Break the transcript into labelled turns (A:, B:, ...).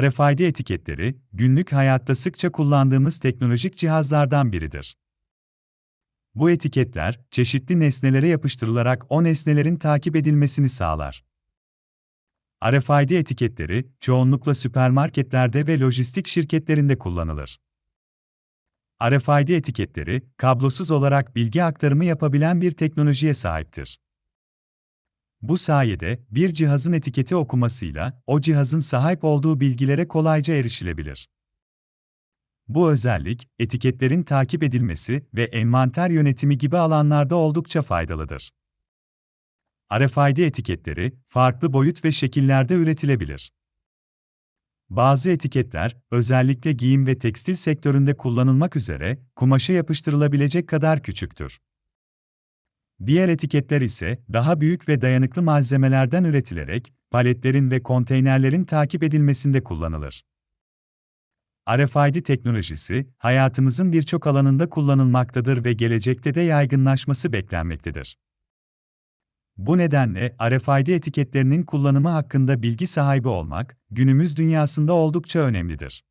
A: RFID etiketleri, günlük hayatta sıkça kullandığımız teknolojik cihazlardan biridir. Bu etiketler, çeşitli nesnelere yapıştırılarak o nesnelerin takip edilmesini sağlar. RFID etiketleri, çoğunlukla süpermarketlerde ve lojistik şirketlerinde kullanılır. RFID etiketleri, kablosuz olarak bilgi aktarımı yapabilen bir teknolojiye sahiptir. Bu sayede bir cihazın etiketi okumasıyla o cihazın sahip olduğu bilgilere kolayca erişilebilir. Bu özellik, etiketlerin takip edilmesi ve envanter yönetimi gibi alanlarda oldukça faydalıdır. RFID etiketleri farklı boyut ve şekillerde üretilebilir. Bazı etiketler, özellikle giyim ve tekstil sektöründe kullanılmak üzere kumaşa yapıştırılabilecek kadar küçüktür. Diğer etiketler ise daha büyük ve dayanıklı malzemelerden üretilerek paletlerin ve konteynerlerin takip edilmesinde kullanılır. RFID teknolojisi hayatımızın birçok alanında kullanılmaktadır ve gelecekte de yaygınlaşması beklenmektedir. Bu nedenle RFID etiketlerinin kullanımı hakkında bilgi sahibi olmak günümüz dünyasında oldukça önemlidir.